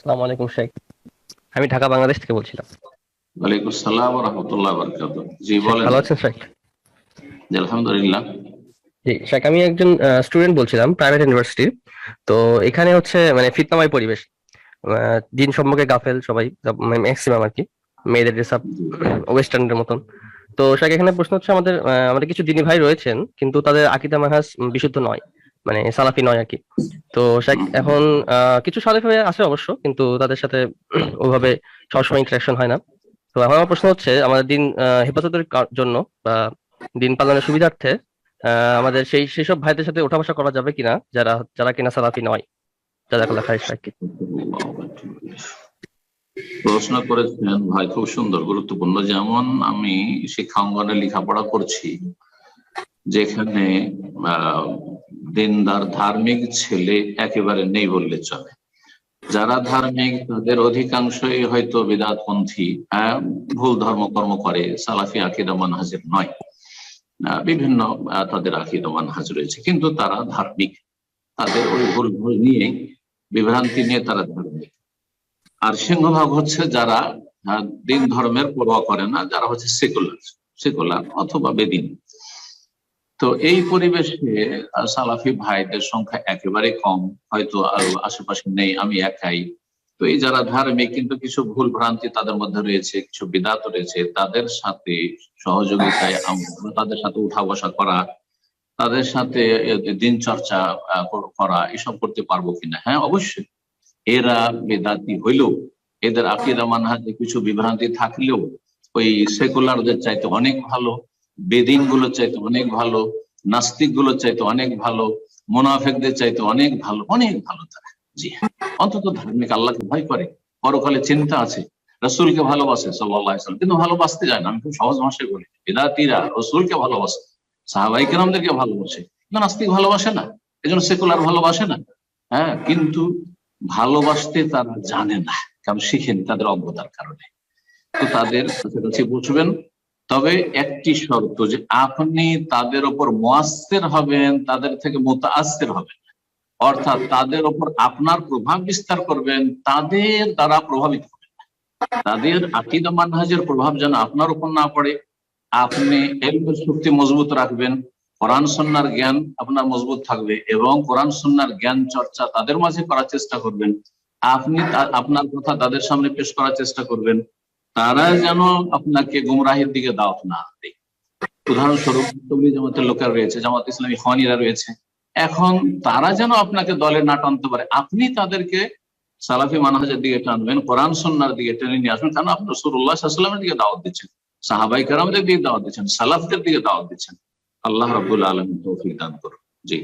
আসসালামু আলাইকুম শেখ। আমি ঢাকা বাংলাদেশ থেকে বলছিলাম। ওয়ালাইকুম সালাম রহমতুল্লাহ বরকাত জি বলেন। ভালো আছেন শেখ? জি, আলহামদুলিল্লাহ। জি শেখ আমি একজন স্টুডেন্ট বলছিলাম প্রাইভেট ইউনিভার্সিটি তো এখানে হচ্ছে মানে ফিতনাময় পরিবেশ। দিন সম্পর্কে গাফেল সবাই ম্যাক্সিমাম আর কি। মেয়েদের ড্রেস আপ ওয়েস্টার্নের মতন। তো শেখ এখানে প্রশ্ন হচ্ছে আমাদের আমাদের কিছু দিনী ভাই রয়েছেন কিন্তু তাদের আকিদা মানহাজ বিশুদ্ধ নয়। মানে সালাফি নয় আর কি তো শেখ এখন আহ, কিছু সালাফি ভাই আছে অবশ্য কিন্তু তাদের সাথে ওইভাবে সবসময় ইন্টারাকশন হয় না। তো এখন আমার প্রশ্ন হচ্ছে আমাদের দিন আহ, হেফাজতের জন্য বা দিন পালনের সুবিধার্থে আহ, আমাদের সেই সেসব ভাইদের সাথে ওঠা বসা করা যাবে কিনা যারা যারা কিনা সালাফি নয়? যারা খাই শেখ প্রশ্ন করেছেন ভাই খুব সুন্দর গুরুত্বপূর্ণ। যেমন আমি শিক্ষাঙ্গনে লেখাপড়া করছি যেখানে আহ, দিনদার ধার্মিক ছেলে একেবারে নেই বললে চলে। যারা ধার্মিক, তাদের অধিকাংশই হয়তো বিদাতপন্থী ভুল ধর্মকর্ম করে, সালাফি আকিদা মানহাজের নয়। বিভিন্ন তাদের আকিদা মানহাজ রয়েছে। কিন্তু তারা ধার্মিক। তাদের ওই ভুল ভুল নিয়ে, বিভ্রান্তি নিয়ে তারা ধার্মিক। আর সিংহভাগ হচ্ছে যারা দিন ধর্মের পরোয়া করে না, যারা হচ্ছে সেকুলার সেকুলার অথবা বেদিন। তো এই পরিবেশে সালাফি ভাইদের সংখ্যা একেবারে কম। হয়তো আর আশেপাশে নেই, আমি একাই। তো এই যারা ধার্মিক, কিন্তু কিছু ভুল ভ্রান্তি তাদের মধ্যে রয়েছে, কিছু বিদাত রয়েছে, তাদের সাথে সহযোগিতায় তাদের সাথে উঠা বসা করা, তাদের সাথে দিন চর্চা করা, এসব করতে পারব কিনা? হ্যাঁ অবশ্যই। এরা বেদাতি হইলেও, এদের আকিদা মানহাজে কিছু বিভ্রান্তি থাকলেও, ওই সেকুলারদের চাইতে অনেক ভালো। বেদিনগুলোর চাইতে অনেক ভালো নাস্তিকগুলোর চাইতে অনেক ভালো, মোনাফেকদের চাইতে অনেক ভালো অনেক ভালো তারা। জি। অন্তত ধার্মিক আল্লাহকে ভয় করে, পরকালে চিন্তা আছে, রসুলকে ভালোবাসে সাল্লাহ সাল্লাম। কিন্তু ভালোবাসতে যায় না, আমি খুব সহজ ভাষায় বলি। বেদাতিরা রসুলকে ভালোবাসে, সাহাবাই কেরামদেরকে ভালোবাসে। নাস্তিক ভালোবাসে না, এজন্য সেকুলার ভালোবাসে না। হ্যাঁ কিন্তু ভালোবাসতে তারা জানে না, কারণ শিখেনি তাদের অজ্ঞতার কারণে। তো তাদের কাছাকাছি বুঝবেন তবে একটি শর্ত যে আপনি তাদের ওপর মোয়াস্তের হবেন, তাদের থেকে মোতাস্তের হবেন। অর্থাৎ তাদের ওপর আপনার প্রভাব বিস্তার করবেন, তাদের দ্বারা প্রভাবিত হবেন। তাদের আকিদা মানহাজের প্রভাব যেন আপনার উপর না পড়ে। আপনি এলমের শক্তি মজবুত রাখবেন, কোরআন সন্ন্যার জ্ঞান আপনার মজবুত থাকবে এবং কোরআন সন্ন্যার জ্ঞান চর্চা তাদের মাঝে করার চেষ্টা করবেন। আপনি আপনার কথা তাদের সামনে পেশ করার চেষ্টা করবেন। তারা যেন আপনাকে গুমরাহির দিকে দাওয়াত না দেয়। উদাহরণস্বরূপ তবলি জামাতের লোকেরা রয়েছে, জামাত ইসলামী খনিরা রয়েছে। এখন তারা যেন আপনাকে দলে না টানতে পারে, আপনি তাদেরকে সালাফি মানহাজের দিকে টানবেন, কোরআন সন্ন্যার দিকে টেনে নিয়ে আসবেন, কারণ আপনি রসুল্লাহ সাল্লামের দিকে দাওয়াত দিচ্ছেন, সাহাবাই কারামদের দিকে দাওয়াত দিচ্ছেন, সালাফদের দিকে দাওয়াত দিচ্ছেন। আল্লাহ রাবুল আলম তৌফিক দান করুন। জি।